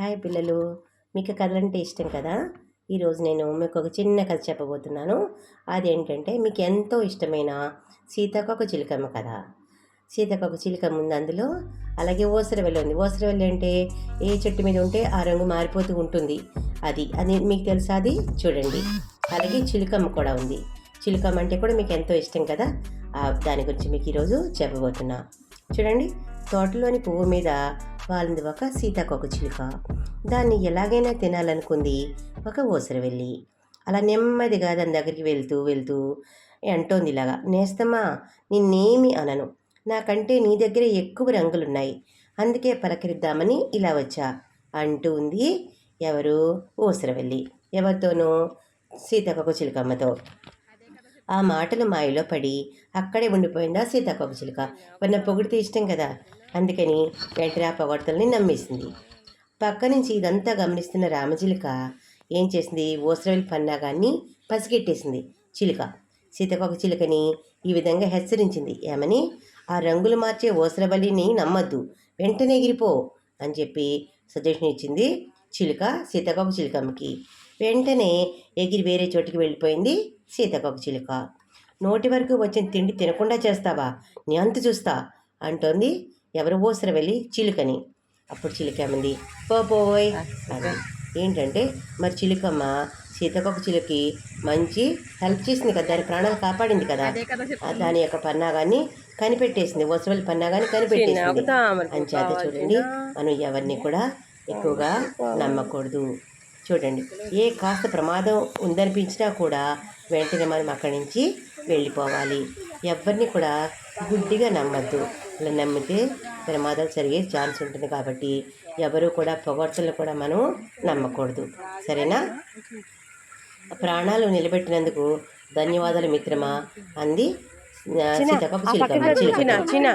Hi పిల్లలు. మీకు కథలంటే ఇష్టం కదా? ఈరోజు నేను మీకు ఒక చిన్న కథ చెప్పబోతున్నాను. అదేంటంటే మీకు ఎంతో ఇష్టమైన సీతాకొక చిలుకమ్మ కథ సీతాకొక చిలుకమ్మ ఉంది అందులో. అలాగే ఓసరవెల్లి ఉంది. ఓసరవెల్లి అంటే ఏ చెట్టు మీద ఉంటే ఆ రంగు మారిపోతూ ఉంటుంది. అది అది మీకు తెలుసా అది? చూడండి. అలాగే చిలుకమ్మ కూడా ఉంది. చిలుకమ్మ అంటే కూడా మీకు ఎంతో ఇష్టం కదా? దాని గురించి మీకు ఈరోజు చెప్పబోతున్నా. చూడండి. తోటలోని పువ్వు మీద వాలింది ఒక సీతాకొక చిలుక. దాన్ని ఎలాగైనా తినాలనుకుంది ఒక ఊసరవెల్లి అలా నెమ్మదిగా దాని దగ్గరికి వెళ్తూ వెళ్తూ అంటోంది ఇలాగా నేస్తమా నిన్నేమి అనను. నాకంటే నీ దగ్గర ఎక్కువ రంగులున్నాయి. అందుకే పలకరిద్దామని ఇలా వచ్చా అంటూ ఉంది ఎవరు ఊసరవెల్లి ఎవరితోనూ? సీతాకొక చిలుకమ్మతో ఆ మాటలు మాయలో పడి అక్కడే ఉండిపోయిందా సీతాకొక చిలుక. మొన్న పొగిడితే ఇష్టం కదా. అందుకని వెంటనే ఆ పొగడతల్ని నమ్మేసింది. పక్క నుంచి ఇదంతా గమనిస్తున్న రామచిలుక ఏం చేసింది? ఓసరవెల్ పన్నాగాన్ని పసిగెట్టేసింది. చిలుక. సీతకొక చిలుకని ఈ విధంగా హెచ్చరించింది. ఏమని? ఆ రంగులు మార్చే ఓసరబలిని నమ్మద్దు. వెంటనే ఎగిరిపో అని చెప్పి సజెషన్ ఇచ్చింది చిలుక సీతకొక చిలుకమ్మకి. వెంటనే ఎగిరి వేరే చోటికి వెళ్ళిపోయింది సీతకొక చిలుక. నోటి వరకు వచ్చిన తిండి తినకుండా చేస్తావా? నీ అంత చూస్తా. అంటోంది. ఎవరు ఓసర వెళ్ళి చిలుకని. అప్పుడు చిలుకేమంది పో పోయ్ అని. ఏంటంటే మరి చిలుకమ్మ సీతాకొక చిలుకి మంచి హెల్ప్ చేసింది కదా దాని ప్రాణాలు కాపాడింది కదా. దాని యొక్క పన్నాగాన్ని కనిపెట్టేసింది ఓసరవల్లి పన్నాగాన్ని కనిపెట్టేసింది. అని చేత చూడండి మనం ఎవరిని కూడా ఎక్కువగా నమ్మకూడదు. చూడండి ఏ కాస్త ప్రమాదం ఉందనిపించినా కూడా వెంటనే మనం అక్కడి నుంచి వెళ్ళిపోవాలి. ఎవరిని కూడా గుడ్డిగా నమ్మద్దు. అలా నమ్మితే ప్రమాదాలు జరిగే ఛాన్స్ ఉంటుంది కాబట్టి ఎవరు కూడా పొగడ్తలు కూడా మనం నమ్మకూడదు. సరేనా? ప్రాణాలు నిలబెట్టినందుకు ధన్యవాదాలు మిత్రమా? అంది చిలుక చిన్న.